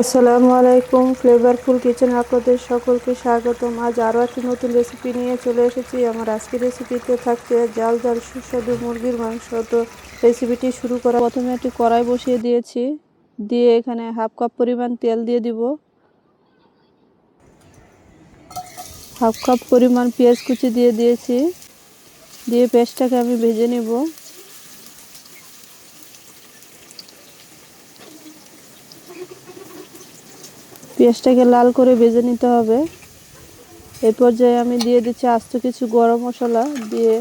আসসালামু আলাইকুম flavourful kitchen আপনাদের সকলকে স্বাগতম। আজ আরও একটি নতুন রেসিপি নিয়ে চলে এসেছি। আমার আজকের রেসিপিতে থাকছে জাল জাল সুস্বাদু মুরগির মাংস। তো রেসিপিটি শুরু করা প্রথমে একটি কড়াই বসিয়ে দিয়েছি। দিয়ে এখানে হাফ কাপ পরিমাণ তেল দিয়ে দিব। হাফ কাপ পরিমাণ পেঁয়াজ কুচি দিয়ে দিয়েছি। দিয়ে পেঁয়াজটাকে আমি ভেজে নেব। পেঁয়াজটাকে লাল করে ভেজে নিতে হবে। এই পর্যায়ে আমি দিয়ে দিচ্ছি আস্ত কিছু গরম মশলা, দিয়ে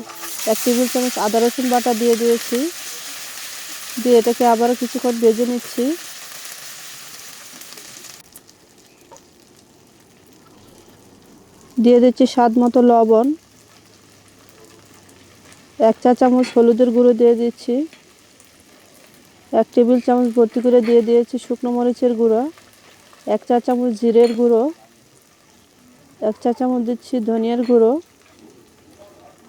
এক টেবিল চামচ আদা রসুন বাটা দিয়ে দিয়েছি। দিয়ে এটাকে আবারও কিছুক্ষণ ভেজে নিচ্ছি। দিয়ে দিচ্ছি স্বাদ মতো লবণ। এক চা চামচ হলুদের গুঁড়ো দিয়ে দিচ্ছি। এক টেবিল চামচ ভর্তি করে দিয়ে দিয়েছি শুকনো মরিচের গুঁড়ো। এক চা চামচ জিরের গুঁড়ো, এক চা চামচ দিচ্ছি ধনিয়ার গুঁড়ো,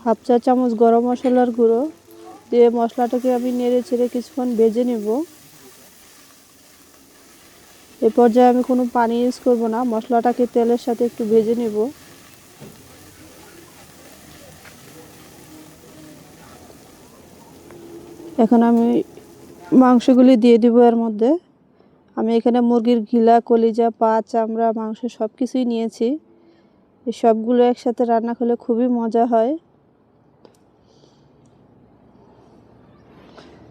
হাফ চা চামচ গরম মশলার গুঁড়ো দিয়ে মশলাটাকে আমি নেড়ে ছেড়ে কিছুক্ষণ ভেজে নেব। এ পর্যায়ে আমি কোনো পানি ইউজ করব না, মশলাটাকে তেলের সাথে একটু ভেজে নেব। এখন আমি মাংসগুলি দিয়ে দিব এর মধ্যে। আমি এখানে মুরগির ঘিলা, কলিজা পা চামড়া, মাংস সব কিছুই নিয়েছি সবগুলো একসাথে রান্না করলে খুবই মজা হয়।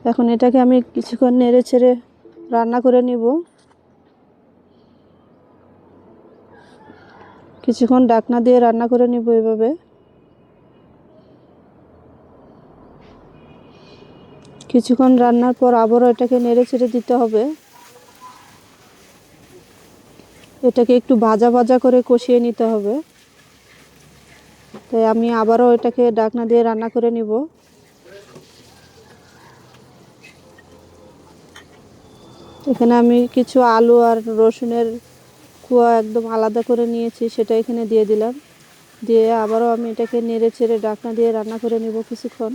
এখন এটাকে আমি কিছুক্ষণ নেড়ে ছেড়ে রান্না করে নিব। কিছুক্ষণ ডাকনা দিয়ে রান্না করে নিব এভাবে। কিছুক্ষণ রান্নার পর আবারও এটাকে নেড়ে ছেড়ে দিতে হবে। এটাকে একটু ভাজা ভাজা করে কষিয়ে নিতে হবে। তাই আমি আবারও এটাকে ডাকনা দিয়ে রান্না করে নিব। এখানে আমি কিছু আলু আর রসুনের কুয়া একদম আলাদা করে নিয়েছি, সেটা এখানে দিয়ে দিলাম। দিয়ে আবারও আমি এটাকে নেড়ে ছেড়ে ডাকনা দিয়ে রান্না করে নিব কিছুক্ষণ।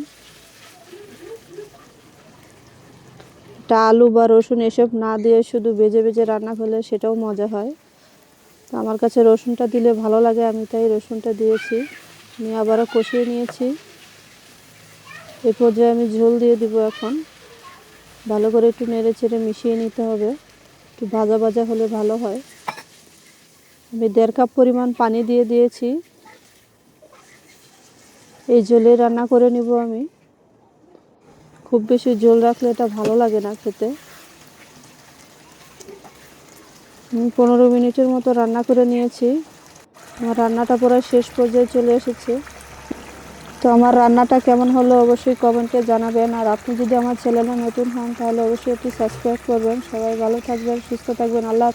এটা আলু বা রসুন এসব না দিয়ে শুধু বেজে বেজে রান্না করলে সেটাও মজা হয়। তো আমার কাছে রসুনটা দিলে ভালো লাগে, আমি তাই রসুনটা দিয়েছি। আমি আবারও কষিয়ে নিয়েছি। এ পর্যায়ে আমি ঝোল দিয়ে দিব এখন। ভালো করে একটু নেড়ে চেড়ে মিশিয়ে নিতে হবে। একটু ভাজা ভাজা হলে ভালো হয়। আমি দেড় কাপ পরিমাণ পানি দিয়ে দিয়েছি। এই জলে রান্না করে নিব আমি। খুব বেশি জল রাখলে এটা ভালো লাগে না খেতে আমি পনেরো মিনিটের মতো রান্না করে নিয়েছি। আমার রান্নাটা প্রায় শেষ পর্যায়ে চলে এসেছে। তো আমার রান্নাটা কেমন হলো অবশ্যই কমেন্টে জানাবেন। আর আপনি যদি আমার চ্যানেলে নতুন হন, তাহলে অবশ্যই একটি সাবস্ক্রাইব করবেন। সবাই ভালো থাকবেন, সুস্থ থাকবেন। আল্লাহ